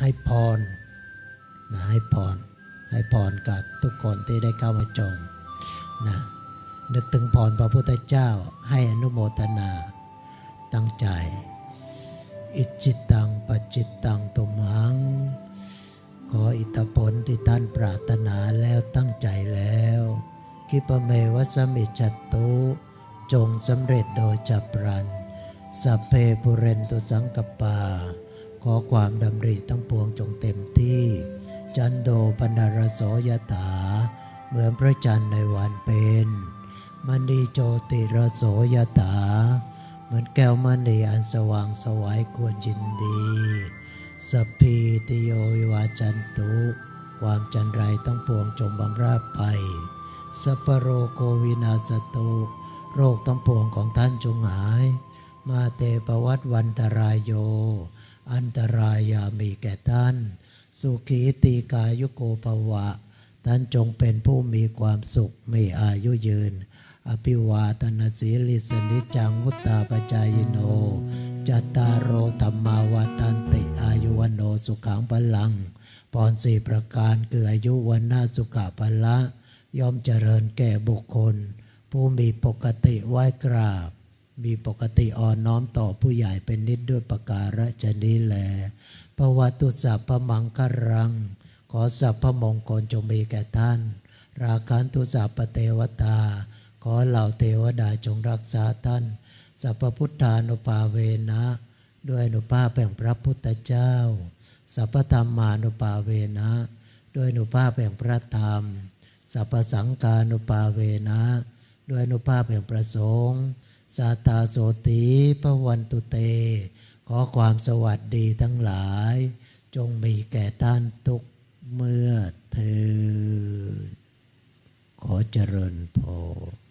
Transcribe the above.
ให้พรนะให้พรให้พรกับทุกคนที่ได้เข้ามาชมนะนึกถึงพรพระพุทธเจ้าให้อนุโมทนาตั้งใจ อิจิตังปัจจิตังตุมัง ขออิทธผลที่ท่านปรารถนาแล้วตั้งใจแล้วคิปะเมวะสมิจจตุจงสำเร็จโดยจับรันสัพเพปุเรนตุสังกปา อความดำริทั้งปวงจงเต็มที่ จันโดปนารโสยถา เหมือนพระจันทร์ในวันเป็นมณีโจติรโสยถา เหมือนแก้วมณีอันสว่างสวัยควรยินดีสพีติโยวิวาจันตุ ความจันไรต้องปวงจงบำราบไปสัพโรโควินาสตุโรคทั้งปวงของท่านจงหาย มาเตปวัตวันตรายโย อันตรายามีแก่ท่าน สุขีตีกายุโกภวะ ท่านจงเป็นผู้มีความสุขมีอายุยืน อภิวาตนาสีลิสนิจังวุตตาปจายโน จัตตารโอธรรมาวาตันติอายุวันโนสุขังพลังพรสี่ประการคืออายุวันนาสุขะพละย่อมเจริญแก่บุคคล ผู้มีปกติไหว้กราบ มีปกติอ่อนน้อมต่อผู้ใหญ่เป็นนิดด้วยประการฉนี้แลปวัตุสัพพมังครัง ขอสัพพมงคลจงมีแก่ท่าน ราคันตุสัพพเทวตา ขอเหล่าเทวดาจงรักษาท่าน สัพพพุทธานุภาเวนะ ด้วยอนุภาพแห่งพระพุทธเจ้า สัพพธรรมานุภาเวนะ ด้วยอนุภาพแห่งพระธรรม สัพพสังฆานุภาเวนะ ด้วยอนุภาพแห่งประสงค์ สาตาโสติปวันตุเต ขอความสวัสดีทั้งหลาย จงมีแก่ท่านทุกเมื่อเธอขอเจริญพร